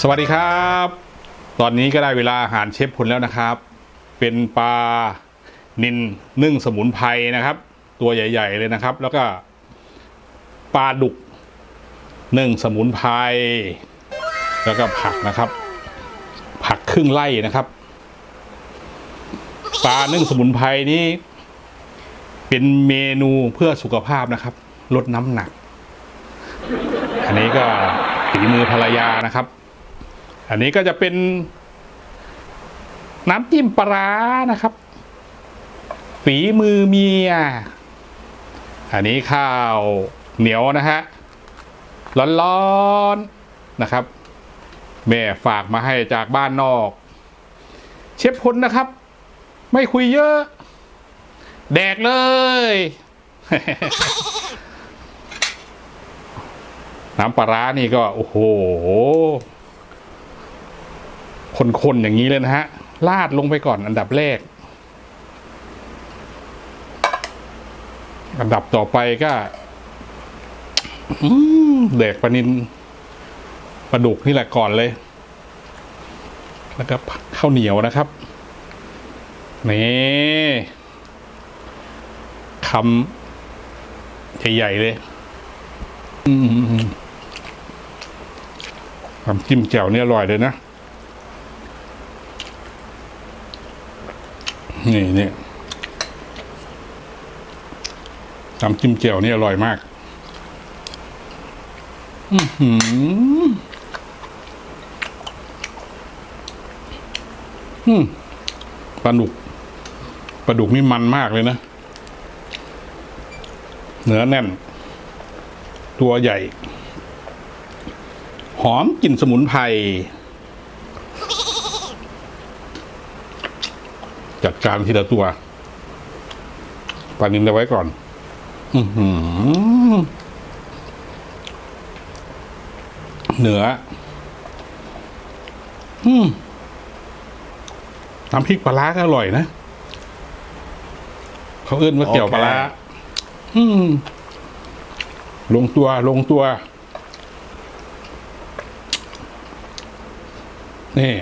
สวัสดีครับ ตอนนี้ก็ได้เวลาอาหารเชฟพลแล้วนะครับ เป็นปลานินนึ่งสมุนไพรนะครับ ตัวใหญ่ ๆ เลยนะครับ แล้วก็ปลาดุกนึ่งสมุนไพรแล้วก็ผักนะครับ ผักครึ่งไร่นะครับปลานึ่งสมุนไพรนี้เป็นเมนูเพื่อสุขภาพนะครับ ลดน้ำหนัก อันนี้ก็ฝีมือภรรยานะครับ อันนี้ก็จะเป็น น้ำจิ้มปลาร้านะครับ ฝีมือเมีย อันนี้ข้าวเหนียวนะฮะ ร้อนๆนะครับ แม่ฝากมาให้จากบ้านนอก เชฟพลนะครับ ไม่คุยเยอะ แดกเลยน้ำปลาร้านี่ก็ โอ้โห คนๆอย่างนี้เลยนะฮะลาดลงไปก่อนอันดับแรก อันดับต่อไปก็อืมแดกปลานินปลาดุกนี่แหละก่อนเลย แล้วก็ข้าวเหนียวนะครับนี่คำใหญ่ๆเลยอืมน้ำจิ้มแจ่วนี่อร่อยเลยนะ นี่นี่น้ำจิ้มแจ่วนี่อร่อยมากอือหืออืมปลาดุกปลาดุกนี่มันมากเลยนะเนื้อแน่น ตัวใหญ่ หอมกลิ่นสมุนไพร จัดการทีละตัวปลานินเอาไว้ก่อน อือหือเหนือ อืมน้ำพริกปลาร้าก็อร่อยนะ เขาเอื้นว่าเกี่ยวปลาร้าอืม ลงตัวลงตัว นี่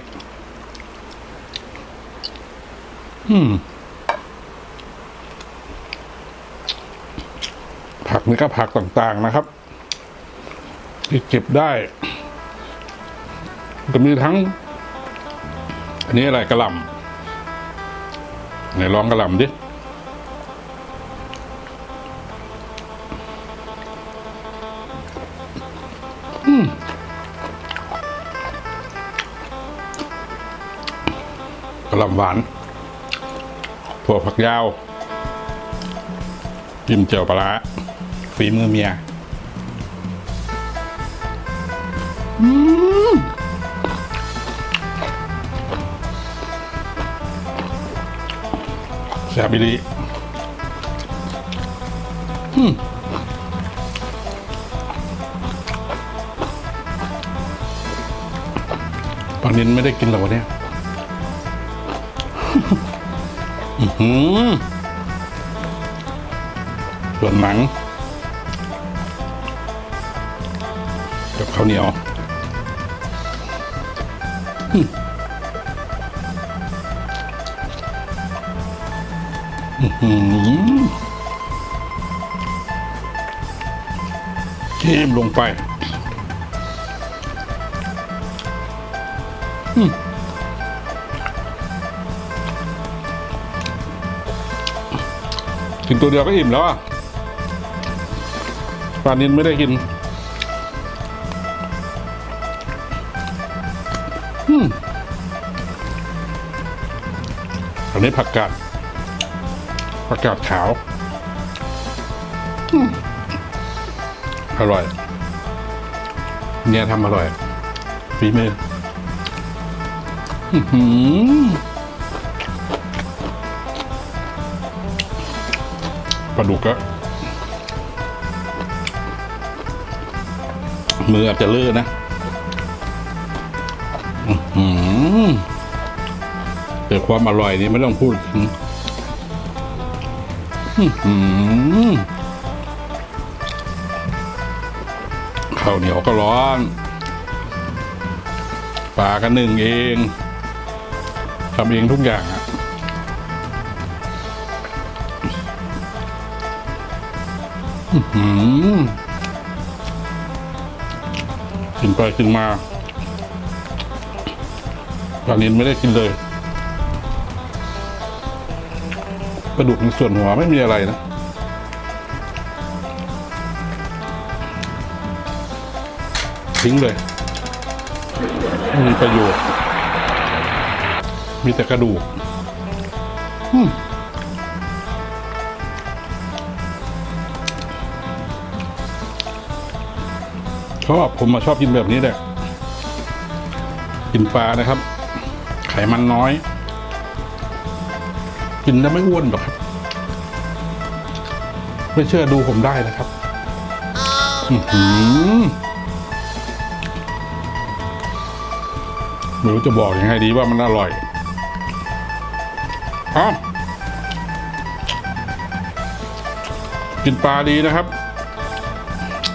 อืม ผักนี่ก็ผักต่างๆนะครับ ที่เก็บได้ ก็มีทั้ง อันนี้อะไรกระหล่ำไหนลองกระหล่ำดิกระหล่ำหวาน ถั่วผักยาวจิ้มเจียวปลาร้าฝีมือเมียอืมแซ่บอีหลีอืมตอนนี้ไม่ได้กินหรอกวันเนี้ยอื้อ หือส่วนหนัง กับข้าวเหนียวอืมอื้อหือเทมลงไป กินตัวเดียวก็อิ่มแล้วอะปลานินไม่ได้กินอันนี้ผักกาดผักกาดขาวอืมอร่อย เนี่ยทำอร่อยฝีมือ ปลาดุกก็มืออาจจะลื่นนะแต่ความอร่อยนี่ไม่ต้องพูดถึงข้าวเหนียวก็ร้อนปลากันหนึ่งเองทำเองทุกอย่างอะ กินไปกินมาปลานินไม่ได้กินเลยกระดูกในส่วนหัวไม่มีอะไรนะทิ้งเลยไม่มีประโยชน์ มีแต่กระดูกอืม ชอบผมมาชอบกินแบบนี้แหละกินปลานะครับ ไขมันน้อย กินแล้วไม่อ้วนหรอกครับ ไม่เชื่อดูผมได้นะครับอือหือไม่รู้จะบอกยังไงดีว่ามันอร่อยอ้ากินปลาดีนะครับ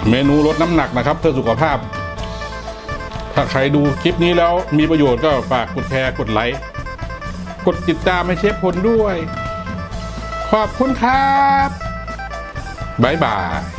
เมนูลดน้ำหนักนะครับเพื่อสุขภาพ ถ้าใครดูคลิปนี้แล้วมีประโยชน์ก็ฝากกดแชร์กดไลค์กดติดตามให้เชฟพลด้วย ขอบคุณครับบ๊ายบาย